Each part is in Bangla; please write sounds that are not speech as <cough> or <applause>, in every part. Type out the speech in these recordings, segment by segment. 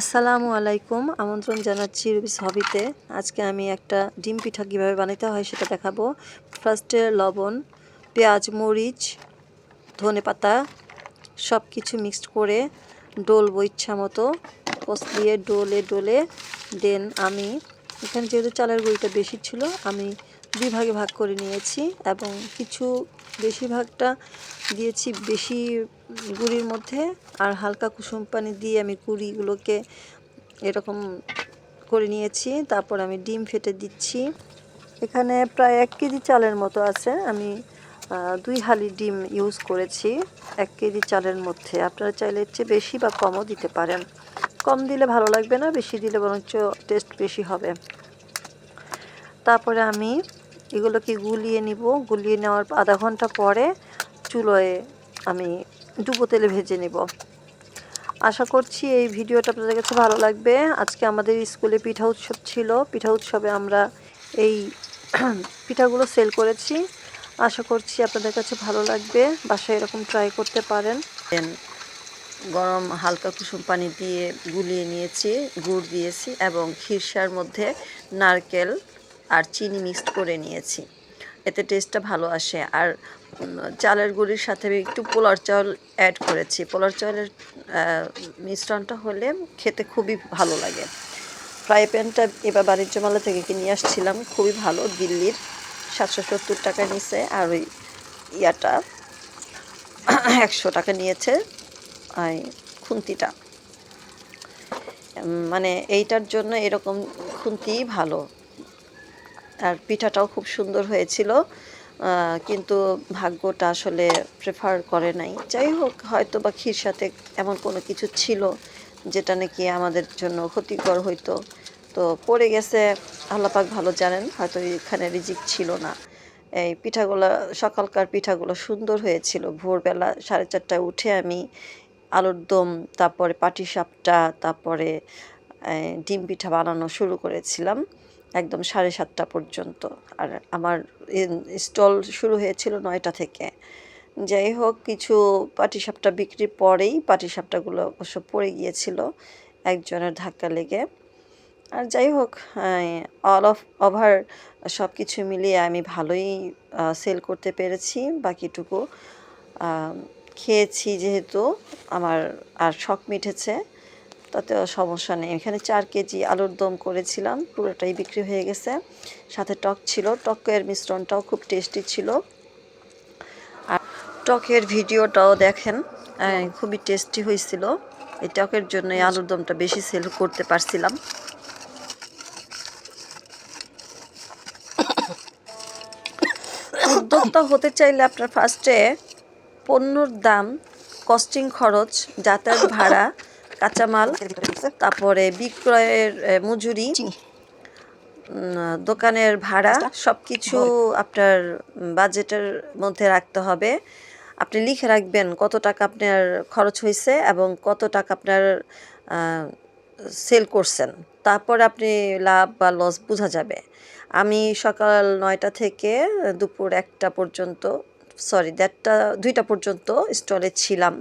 আসসালামু আলাইকুম। আমন্ত্রণ জানাচ্ছি রুবিস হবিতে। আজকে আমি একটা ডিম পিঠা কীভাবে বানাতে হয় সেটা দেখাবো। ফার্স্টে লবণ, পেঁয়াজ, মরিচ, ধনে পাতা সব কিছু মিক্সড করে ডোলবো ইচ্ছা মতো। কষলিয়ে ডোলে ডোলে দেন আমি, এখানে যেহেতু চালের গুঁড়িটা বেশি ছিল, আমি দুই ভাগে করে নিয়েছি এবং কিছু বেশিরভাগটা দিয়েছি বেশি গুঁড়ির মধ্যে আর হালকা কুসুম পানি দিয়ে আমি গুঁড়িগুলোকে এরকম করে নিয়েছি। তারপর আমি ডিম ফেটে দিচ্ছি। এখানে প্রায় এক কেজি চালের মতো আছে। আমি দুই হালি ডিম ইউজ করেছি এক কেজি চালের মধ্যে। আপনারা চাইলে চেয়ে বেশি বা কমও দিতে পারেন। কম দিলে ভালো লাগবে না, বেশি দিলে বরঞ্চ টেস্ট বেশি হবে। তারপরে আমি এগুলোকে গুলিয়ে নিব। গুলিয়ে নেওয়ার আধা ঘণ্টা পরে চুলোয় আমি ডুবো তেলে ভেজে নেব। আশা করছি এই ভিডিওটা আপনাদের কাছে ভালো লাগবে। আজকে আমাদের স্কুলে পিঠা উৎসব ছিল। পিঠা উৎসবে আমরা এই <clears throat> পিঠাগুলো সেল করেছি। আশা করছি আপনাদের কাছে ভালো লাগবে। বাসায় এরকম ট্রাই করতে পারেন। গরম হালকা কুসুম পানি দিয়ে গুলিয়ে নিয়েছি, গুড় দিয়েছি এবং খিরসার মধ্যে নারকেল আর চিনি মিক্সড করে নিয়েছি। এতে টেস্টটা ভালো আসে। আর চালের গুঁড়ির সাথে একটু পোলার চাল অ্যাড করেছি। পোলার চালের মিশ্রণটা হলে খেতে খুবই ভালো লাগে। ফ্রাই প্যানটা এবার বাণিজ্য মেলা থেকে কিনে আসছিলাম। খুবই ভালো, দিল্লির। সাতশো সত্তর টাকা নিছে। আর ওই ইয়াটা একশো টাকা নিয়েছে। আর খুন্তিটা। মানে এইটার জন্য এরকম খুন্তিই ভালো। আর পিঠাটাও খুব সুন্দর হয়েছিল কিন্তু ভাগ্যটা আসলে প্রেফার করে নাই। যাই হোক, হয়তো বা ক্ষীর সাথে এমন কোনো কিছু ছিল যেটা নাকি আমাদের জন্য ক্ষতিকর হইতো। তো পড়ে গেছে, আল্লাপাক ভালো জানেন, হয়তো এখানে রিজিক ছিল না। এই পিঠাগুলো, সকালকার পিঠাগুলো সুন্দর হয়েছিল। ভোরবেলা সাড়ে চারটায় উঠে আমি আলুর দম, তারপরে পাটিসাপটা, তারপরে ডিম পিঠা বানানো শুরু করেছিলাম। একদম সাড়ে সাতটা পর্যন্ত। আর আমার স্টল শুরু হয়েছিল নয়টা থেকে। যাই হোক, কিছু পাটিসাপটা বিক্রির পরেই পাটিসাপটাগুলো অবশ্য পড়ে গিয়েছিল একজনের ধাক্কা লেগে। আর যাই হোক অল অফ ওভার সব কিছু মিলিয়ে আমি ভালোই সেল করতে পেরেছি, বাকিটুকু খেয়েছি যেহেতু, আমার আর শখ মিটেছে। তাতেও সমস্যা নেই। এখানে চার কেজি আলুর দম করেছিলাম, পুরোটাই বিক্রি হয়ে গেছে। সাথে টক ছিল, টকের মিশ্রণটাও খুব টেস্টি ছিল। আর টকের ভিডিওটাও দেখেন খুবই টেস্টি হয়েছিল। এই টকের জন্য আলুর দমটা বেশি সেল করতে পারছিলাম। উদ্যোক্তা হতে চাইলে আপনার ফার্স্টে পণ্যর দাম কস্টিং খরচ, যাতায়াত ভাড়া কাঁচামাল তারপরে বিক্রয়ের মজুরি দোকানের ভাড়া সব কিছু আপনার বাজেটের মধ্যে রাখতে হবে। আপনি লিখে রাখবেন কত টাকা আপনার খরচ হয়েছে এবং কত টাকা আপনার সেল করছেন। তারপর আপনি লাভ বা লস বোঝা যাবে। আমি সকাল নয়টা থেকে দুপুর একটা পর্যন্ত সরি দেড়টা দুইটা পর্যন্ত স্টলে ছিলাম।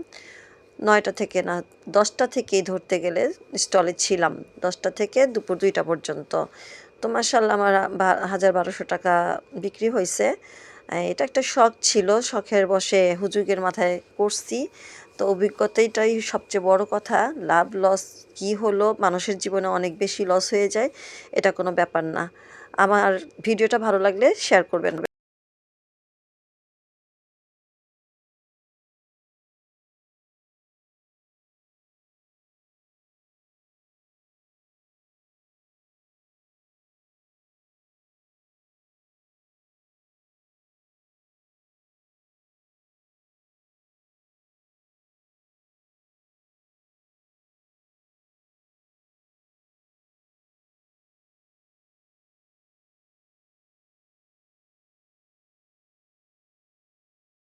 নয়টা থেকে না, দশটা থেকেই ধরতে গেলে স্টলে ছিলাম। দশটা থেকে দুপুর দুইটা পর্যন্ত। তো মার্শাল্লাহ আমার হাজার বারোশো টাকা বিক্রি হয়েছে এটা একটা শখ ছিল। শখের বসে হুজুগের মাথায় করছি। তো অভিজ্ঞতাটাই সবচেয়ে বড় কথা। লাভ লস কি হলো? মানুষের জীবনে অনেক বেশি লস হয়ে যায়। এটা কোনো ব্যাপার না। আমার ভিডিওটা ভালো লাগলে শেয়ার করবেন।